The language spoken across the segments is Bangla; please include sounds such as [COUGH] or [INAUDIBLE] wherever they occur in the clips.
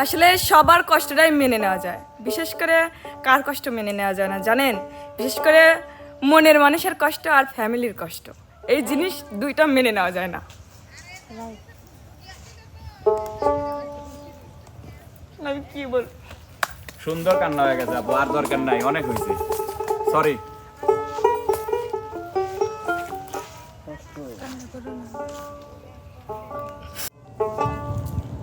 আসলে সবার কষ্টটাই মেনে নেওয়া যায়। বিশেষ করে কার কষ্ট মেনে নেওয়া যায় না জানেন? বিশেষ করে মনের মানুষের কষ্ট আর ফ্যামিলির কষ্ট। এই জিনিস দুইটা মেনে নেওয়া যায় না। আমি কি বল সুন্দর কান্না হয়ে গেছে আর দরকার নাই অনেক হয়েছে। সরি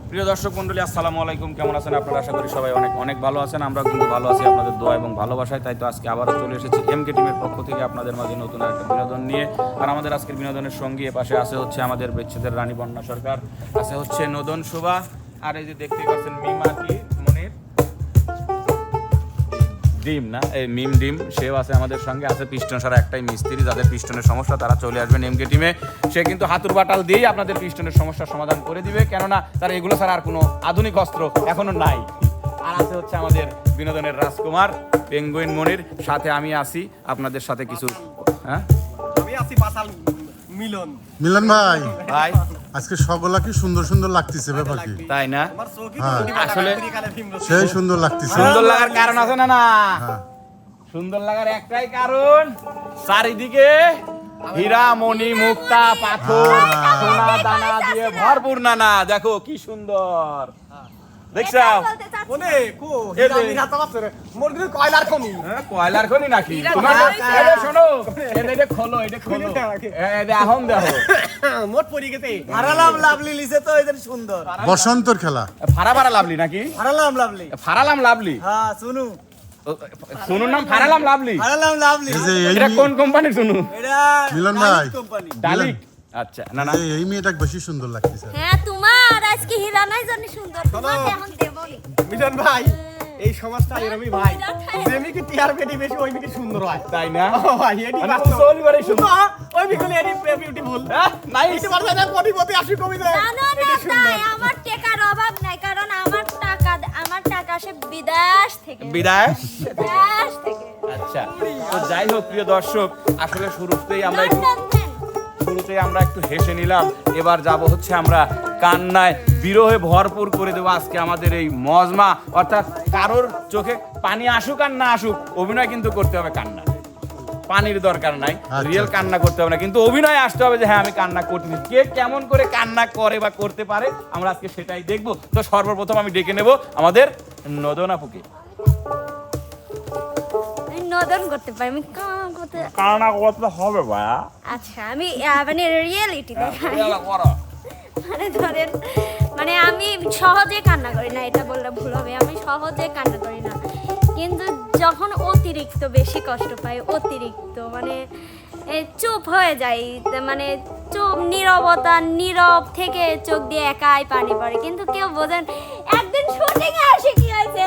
প্রিয় দর্শক মন্ডলী আসসালামু আলাইকুম। কেমন আছেন আপনারা? আশা করি সবাই অনেক অনেক ভালো আছেন। আমরা কিন্তু ভালো আছি আপনাদের দোয়া এবং ভালোবাসায়। তাই তো আজকে আবারও চলে এসেছি এম কে টিমের পক্ষ থেকে আপনাদের মাঝে নতুন একটা বিনোদন নিয়ে। আর আমাদের আজকের বিনোদনের সঙ্গী পাশে আছে হচ্ছে আমাদের বেচ্ছেদের রানী বন্যা সরকার। আছে হচ্ছে নদন শোভা। আর এই যে দেখতে পাচ্ছেন মিমা ডিম না? এই মিম ডিম, সেও আছে আমাদের সঙ্গে, আছে পিস্টন সারা একটাই মিস্ত্রি, যাদের পিস্টনের সমস্যা, তারা চলে আসবেন এমকে টিমে সে কিন্তু হাতুর বাটাল দিয়েই আপনাদের পিস্টনের সমস্যার সমাধান করে দিবে, কেননা তার এগুলো ছাড়া আর কোনো আধুনিক অস্ত্র এখনও নাই। আর আছে হচ্ছে আমাদের বিনোদনের রাজকুমার, পেঙ্গুইন মনির, সাথে আমি আসি আপনাদের সাথে কিছু হ্যাঁ? আমি পাশাল মিলন। মিলন ভাই ভাই। আজকে সকলা কি সুন্দর সুন্দর লাগতেছে ব্যাপার কি? তাই না? হ্যাঁ। আসলে- সেই সুন্দর লাগতেছে। সুন্দর লাগার কারণ আছে না না? হ্যাঁ। সুন্দর লাগার একটাই কারণ চারিদিকে হীরা মণি মুক্তা পাথর হ্যাঁ। সোনা দানা দিয়ে ভরপুর নানা। দেখো কি সুন্দর। দেখছাও কোনে? কো? হিরা কয়লার খনি। হ্যাঁ, কয়লার খনি নাকি? তোমার। শোনো। এটা এটা খোলো এটা খোলো। এখন দেখো মোট পড়ি গেছে। হারালাম লাভলি লিসে তো এদের সুন্দর। বসন্তর খেলা। ফারা ফারা লাভলি নাকি? হারালাম লাভলি। ফারালাম লাভলি? হ্যাঁ শুনু শুনুন নাম ফারালাম লাভলি। হারালাম লাভলি। এটা কোন কোম্পানির শুনু এটা মিলন ভাই। কোম্পানি। ডালিক আচ্ছা না না এই মেয়েটা বেশি সুন্দর লাগতেছে। হ্যাঁ তোমার। আজকে হীরা নাই জানি সুন্দর। তোমার এখন দেবনি মিলন ভাই এই সমাজটা এরমই ভাই। টিয়ার বেটি বেশি ওই সুন্দর হয়। তাই না? ও ভাই এডি বাস্তব। করে সুন্দর। ওই বিউটিফুল হ্যাঁ। এটি না কোটিপতি আসি কবি দে জানো না তাই আমার টাকার অভাব নাই কারণ আমার টাকা আমার টাকা আসে বিদেশ থেকে। বিদায় বিদেশ থেকে। আচ্ছা তো যাই হোক প্রিয় দর্শক আসলে শুরুতেই আমরা শুরুতেই আমরা একটু হেসে নিলাম। এবার যাব হচ্ছে আমরা কান্নায় বিরহে ভরপুর করে দেবো আজকে আমাদের এই মজমা। অর্থাৎ কারোর চোখে পানি আসুক আর না আসুক অভিনয় কিন্তু করতে হবে কান্না। পানির দরকার নাই আচ্ছা, রিয়েল আচ্ছা। কান্না করতে হবে না। কিন্তু অভিনয় আসতে হবে যে হ্যাঁ আমি কান্না করতেছি কে কেমন করে কান্না করে বা করতে পারে আমরা আজকে সেটাই দেখব। তো সর্বপ্রথম আমি ডেকে নেব আমাদের নদনাপুকে করতে পারি। আমি কাম করতে হবে ভাইয়া আচ্ছা আমি মানে রিয়েলিটি দেখাই। মানে ধরেন মানে আমি সহজে কান্না করি না এটা বললে ভুল হবে আমি সহজে কান্না করি না। কিন্তু যখন অতিরিক্ত বেশি কষ্ট পাই অতিরিক্ত মানে চুপ হয়ে যাই মানে চুপ নীরবতা নীরব থেকে চোখ দিয়ে একাই পানি পড়ে। কিন্তু কেউ বোঝেন একদিন শুটিং এ আসে কি হয়েছে?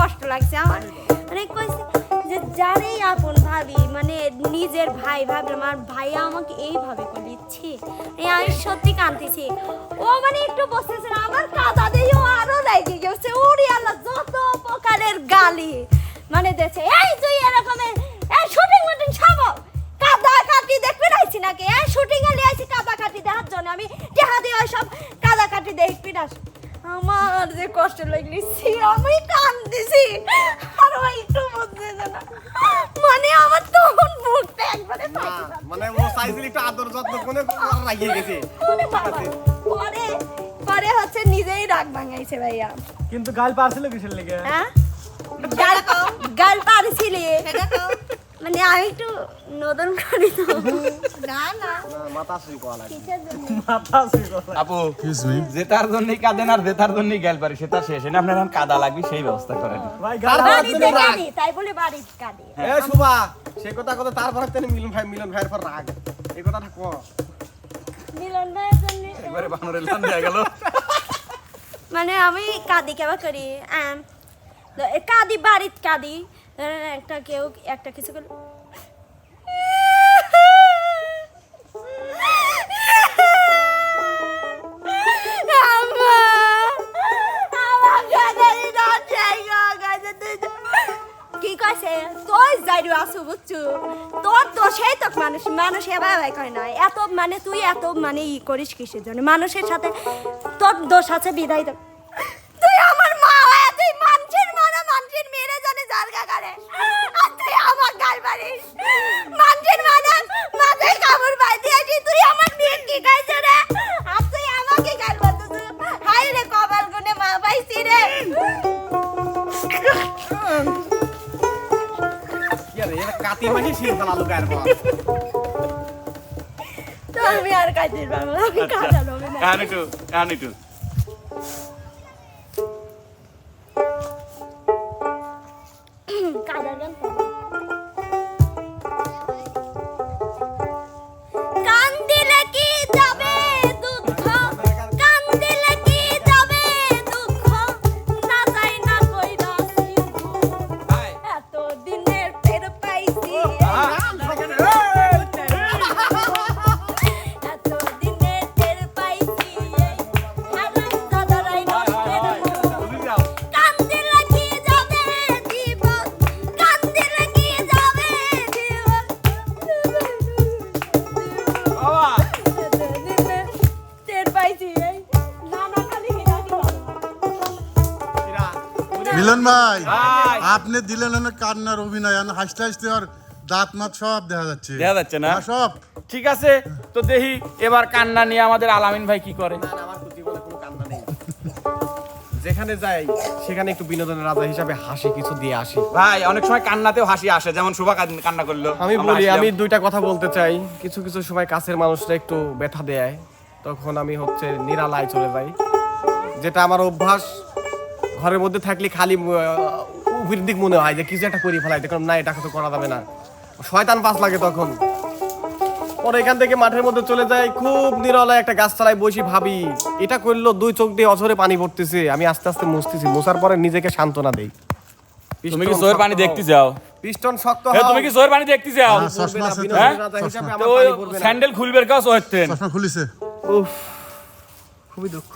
কষ্ট লাগছে। আমার মানে কইছে যে যারেই আপন ভাবি মানে নিজের ভাই ভাবি আমার ভাইয়া আমাকে এইভাবে করে দিচ্ছি আমি সত্যি কাঁদতেছি। ও মানে একটু বসতেছে আমার কাদা দিয়ে ও আরও লেগে গেছে। উড়ি আল্লাহ, যত প্রকারের গালি মানে দেছে এই তুই এরকমের এই শুটিং মুটিং ছাবো কাদা কাটি দেখবে নাইছি নাকি? শুটিং এ লিয়েছি কাদা কাটি দেখার জন্য, আমি টেহা দিয়ে সব কাদা কাটি দেখবি না আমার যে কষ্ট লাগলিছি আমি কান্দিছি। আর ওই একটু বুঝতে না। মানে আমার তখন বুকটা একবারে মানে ও চাইছিল একটু আদর যত্ন কোনে রাগিয়ে গেছে। পরে পরে হচ্ছে নিজেই রাগ ভাঙাইছে ভাইয়া। কিন্তু গাল পারছিল কিসের লেগে? হ্যাঁ? গাল গাল পারছিলি? মানে আমি একটু নদন করি তো [LAUGHS] না না মাথা সুই কলা কিসের জন্য মাথা শুই কথা আপু জেতার জন্যই কাঁদেন আর জেতার জন্যই গেল পারি সেটা শেষ। না আপনার কাদা লাগবে সেই ব্যবস্থা করেন। ভাই গাল বাড়িতে কাঁদি তাই বলে বাড়িতে কাঁদি। এ শুভা সে কথা কথা তারপরে তেন মিলন ভাই মিলন ভাইয়ের পর রাগ। এই কথাটা ক। মিলন ভাইয়ের জন্য একবারে বানরের লান দেয়া গেল। মানে আমি কাঁদি কেবা করি কাঁদি বাড়িত কাঁদি। একটা কেউ একটা কিছু করল বুঝছু তোর দোষেই তো মানুষ মানুষ এবার করে না। এত মানে তুই এত মানে ই করিস কিসের জন্য? মানুষের সাথে তোর দোষ আছে, বিদায় তো তুই আমার মা হয়ে, তুই মানুষের মানা, মানুষের মেরে জানে জারগা করে আর তুই আমার গাল মারিস। মানুষের মানা মাথায় কামড় বাই দিয়েছি তুই আমার বিয়ে কি খাইছে রে? কাতি মাঝি ছিল আলু গায়ের তো আমি আর কাজের বাংলা আমি কাজা লোবে না। একটু এখন একটু মিলন ভাই ভাই। আপনি দিলেন না কান্নার অভিনয় আর হাসতে হাসতে আর দাঁত মাত সব দেখা যাচ্ছে। দেখা যাচ্ছে না? হ্যাঁ, সব। ঠিক আছে তো দেখি এবার কান্না নিয়ে আমাদের আলামিন ভাই কি করে। যেখানে যাই সেখানে একটু বিনোদনের রাজা হিসাবে হাসি কিছু দিয়ে আসি। ভাই অনেক সময় কান্নাতেও হাসি আসে যেমন শুভা কান্না করল। আমি বলি আমি দুইটা কথা বলতে চাই। কিছু কিছু সময় কাছের মানুষরা একটু ব্যথা দেয়। তখন আমি হচ্ছে নিরালায় চলে যাই। যেটা আমার অভ্যাস ঘরের মধ্যে থাকলে খালি উপরের দিক মনে হয় যে কিছু একটা করি ফেলাই দেখলাম না এটা তো করা যাবে না। শয়তান পাস লাগে তখন। পরে এখান থেকে মাঠের মধ্যে চলে যাই খুব নিরলায় একটা গাছ গাছতলায় বসি ভাবি এটা করল দুই চোখ দিয়ে অঝরে পানি পড়তেছে। আমি আস্তে আস্তে মুছতেছি। মোছার পরে নিজেকে সান্ত্বনা দেই। তুমি কি চোর পানি দেখতে যাও? পিস্টন শক্ত এ, হও। তুমি কি চোর পানি দেখতে যাও? হ্যাঁ? হ্যাঁ? রাজা হিসাবে তো আমার ওই পানি পড়বে না। স্যান্ডেল খুলবে চোরতেন চশমা খুলিছে। উফ খুবই দুঃখ।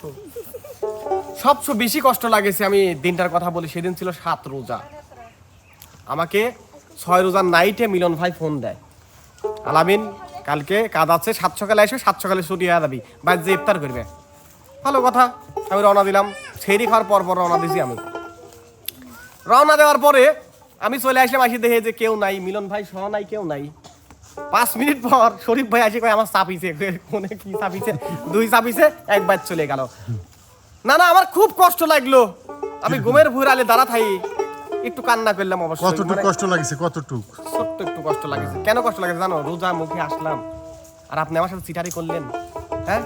সবচেয়ে বেশি কষ্ট লাগেছে আমি দিনটার কথা বলি, সেদিন ছিল সাত রোজা। আমাকে ছয় রোজার নাইটে মিলন ভাই ফোন দেয়। আলামিন, কালকে কাজ আছে সাত সকালে এসে সাত সকালে ছুটি হয়ে যাবি। বাইর যে ইফতার করবে। ভালো কথা, আমি রওনা দিলাম। ছেড়ি খাওয়ার পর পর রওনা দিছি আমি। রওনা দেওয়ার পরে আমি চলে আসলাম, আসি দেখে যে কেউ নাই, মিলন ভাই সহ নাই, কেউ নাই। পাঁচ মিনিট পর শরীফ ভাই আসে কয়, আমার চাপিছে। কোনে কি চাপিছে? দুই চাপিছে একবার চলে গেল। না না আমার খুব কষ্ট লাগল। আমি ঘুমের ভুর আলে দাঁড়া থাই। একটু কান্না করলাম অবশ্যই কতটুক মানে কষ্ট লাগিছে কতটুক? ছোট্ট একটু কষ্ট লাগেছে। কেন কষ্ট লাগেছে জানো? রোজা মুখে আসলাম। আর আপনি আমার সাথে চিটারি করলেন। হ্যাঁ?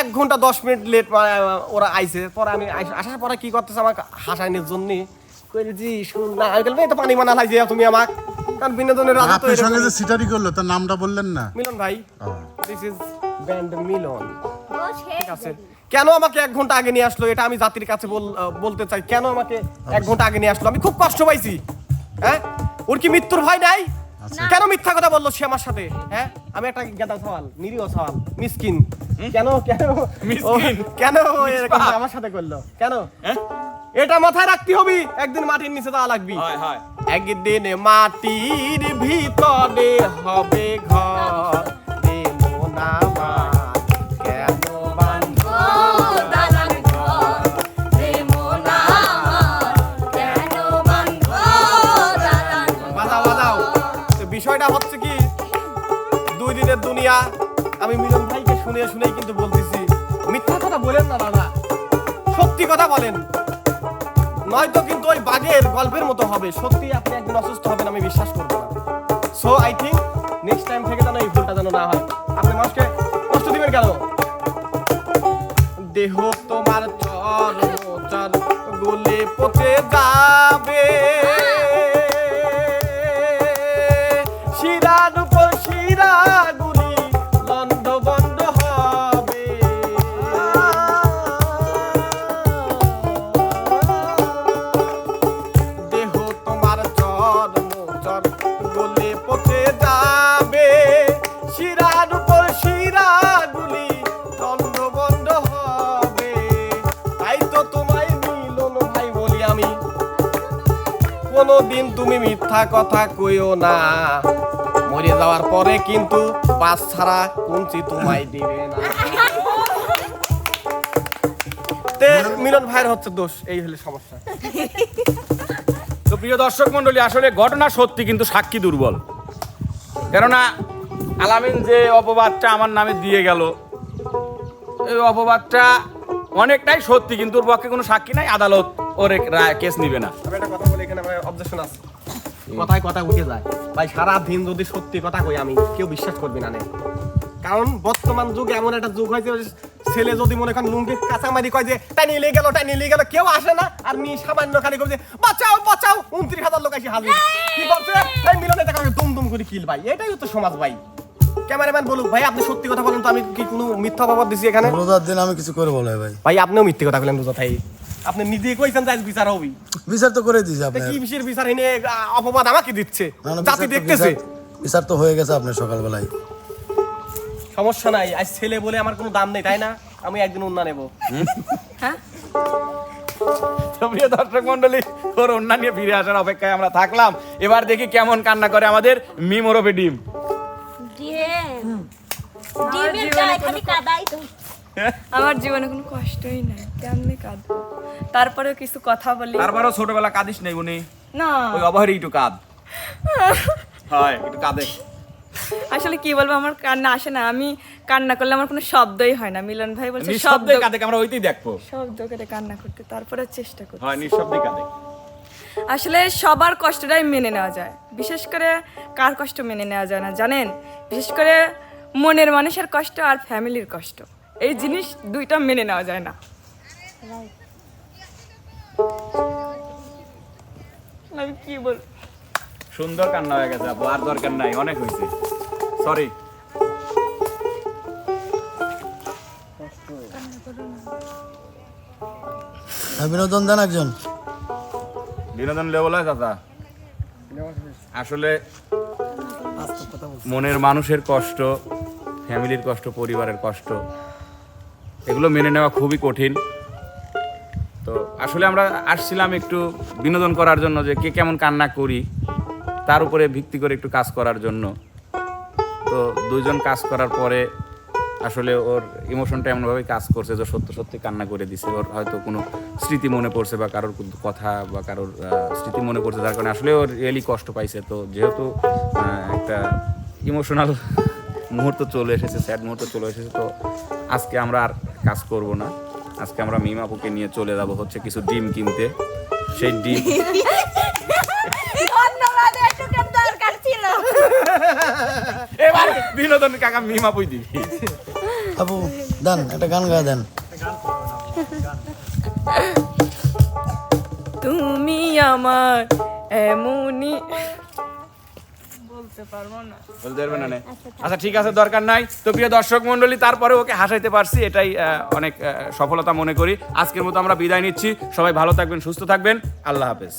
এক ঘণ্টা দশ মিনিট লেট ওরা আইছে। পরে আমি আসার পরে কি করতেছে আমাকে হাসাইনের জন্য? শুন না। আমি বললাম, তো পানি মানা লাইছে তুমি আমাক। কারণ বিনোদনের রাজা তো সঙ্গে যে সিটারি করল তার নামটা বললেন না? মিলন ভাই। দিস ইজ ব্যান্ড মিলন ঠিক আছে। কেন আমাকে এক ঘণ্টা আগে নিয়ে আসলো? এটা আমি জাতির কাছে বলতে চাই। কেন আমাকে এক ঘণ্টা আগে নিয়ে আসলো? আমি খুব কষ্ট পাইছি। হ্যাঁ? ওর কি মৃত্যুর ভয় নাই? কেন মিথ্যা কথা বলল সে আমার সাথে? হ্যাঁ? আমি একটা গেদা সওয়াল নিরীহ সওয়াল মিসকিন। কেন কেন মিসকিন? কেন এরকম আমার সাথে করল? কেন? হ্যাঁ? এটা মাথায় রাখতে হবে। একদিন মাটির নিচে যাওয়া লাগবি। হয় হয়। একদিন মাটির ভিতরে হবে ঘর। দেবো না আমি মিলন ভাইকে শুনে শুনেই কিন্তু বলতেছি, মিথ্যা কথা বলেন না দাদা, সত্যি কথা বলেন। নয়তো কিন্তু ওই বাঘের গল্পের মতো হবে সত্যি আপনি একদিন অসুস্থ হবেন, আমি বিশ্বাস করব না। So I think next time থেকে যেন এই ভুলটা যেন না হয়। আপনি মানুষকে কষ্ট দিবেন কেন? দেহ তোমার চর চর গলে পচে যাবে। কোনো দিন তুমি মিথ্যা কথা কইও না। মরে যাওয়ার পরে কিন্তু বাস ছাড়া কুঞ্চি তোমায় দিবে না। মিলন ভাইয়ের হচ্ছে দোষ, এই হলে সমস্যা। তো প্রিয় দর্শক মন্ডলী আসলে ঘটনা সত্যি কিন্তু সাক্ষী দুর্বল। কেননা, আলামিন যে অপবাদটা আমার নামে দিয়ে গেল, এই অপবাদটা অনেকটাই সত্যি, কিন্তু ওর পক্ষে কোনো সাক্ষী নাই, আদালত ওর রায়, কেস নিবে না। অবজেকশন আছে। কথায় কথা উঠে যায়। ভাই সারা দিন যদি সত্যি কথা কই আমি কেউ বিশ্বাস করবে না কারণ বর্তমান যুগ এমন একটা যুগ হয়েছে ছেলে যদি মনে করেন লুঙ্গি কাঁচামারি কয় যে নিয়ে গেল নিয়ে গেল কেউ আসে না। আর মেয়ে সামান্য খালি করছে বাঁচাও বাঁচাও উনত্রিশ হাজার লোক হাজির। কি করছে? এই মিলনে দেখা দুম দুম করে কিল ভাই। এটাই তো সমাজ ভাই। ক্যামেরাম্যান বলুক ভাই আপনি সত্যি কথা বলেন তো আমি কি কোনো মিথ্যা অপবাদ দিছি এখানে? রোজার দিন আমি কিছু করে বলে ভাই। ভাই আপনিও মিথ্যে কথা বলেন রোজা ভাই আপনি নিজে কইছেন যে আজ বিচার হবি বিচার তো করে দিয়েছি তা আপনার। কি বিষয়ের বিচার এনে অপবাদ আমাকে দিচ্ছে? জাতি দেখতেছে। বিচার- তো হয়ে গেছে আপনার সকালবেলায়। সমস্যা নাই আজ ছেলে বলে আমার কোনো দাম নেই তাই না? আমি একদিন উন্না নেব। হ্যাঁ? প্রিয় দর্শক মন্ডলী ওর অন্যান্য নিয়ে ফিরে আসার অপেক্ষায় আমরা থাকলাম। এবার দেখি কেমন কান্না করে আমাদের মিম ওরফে ডিম। ডিম। ডিমের গায়ে খালি কাদাই তো আমার জীবনে কোনো কষ্টই নাই। কেমনে কাঁদবো? তারপরেও কিছু কথা বলি। তারপরও ছোটবেলা কাঁদিস নাই উনি? না। ওই অবহারি একটু কাঁদ। হয় একটু কাঁদে। আসলে কি বলব আমার কান্না আসে না। আমি কান্না করলে আমার কোনো শব্দই হয় না। মিলন ভাই বলছে শব্দ কাঁদে আমরা ওইতেই দেখব। শব্দ করে কান্না করতে তারপরে চেষ্টা করি হয় নিঃশব্দে কাঁদে। আসলে সবার কষ্টটাই মেনে নেওয়া যায়। বিশেষ করে কার কষ্ট মেনে নেওয়া যায় না জানেন? বিশেষ করে মনের মানুষের কষ্ট আর ফ্যামিলির কষ্ট। এই জিনিস দুইটা মেনে নেওয়া যায় না। আমি কি বল সুন্দর কান্না হয়ে গেছে আপু আর দরকার নাই অনেক হয়েছে। সরি হ্যাঁ, বিনোদন দেন একজন। বিনোদন লেবলা চাচা। আসলে মনের মানুষের কষ্ট ফ্যামিলির কষ্ট পরিবারের কষ্ট এগুলো মেনে নেওয়া খুবই কঠিন। তো আসলে আমরা আসছিলাম একটু বিনোদন করার জন্য যে কে কেমন কান্না করি, তার উপরে ভিত্তি করে একটু কাজ করার জন্য। তো দুইজন কাজ করার পরে আসলে ওর ইমোশনটা এমনভাবে কাজ করছে যে সত্য সত্যি কান্না করে দিছে। ওর হয়তো কোনো স্মৃতি মনে পড়ছে বা কারোর কথা বা কারোর স্মৃতি মনে পড়ছে, যার কারণে আসলে ওর রিয়েলি কষ্ট পাইছে। তো যেহেতু একটা ইমোশনাল মুহূর্ত চলে এসেছে স্যাড মুহূর্ত চলে এসেছে, তো আজকে আমরা আর কাজ করব না। আজকে আমরা মিমাপুকে নিয়ে চলে যাব হচ্ছে কিছু ডিম কিনতে। সেই ডিম এবার বিনোদন কাকা মিমাপুই দিবি। আপু দেন একটা গান গায়ে দেন। তুমি আমার এমনই বলতে পারব না নে? আচ্ছা ঠিক আছে দরকার নাই। তো প্রিয় দর্শক মন্ডলী তারপরে ওকে হাসাইতে পারছি এটাই অনেক আহ, সফলতা মনে করি। আজকের মতো আমরা বিদায় নিচ্ছি। সবাই ভালো থাকবেন সুস্থ থাকবেন। আল্লাহ হাফেজ।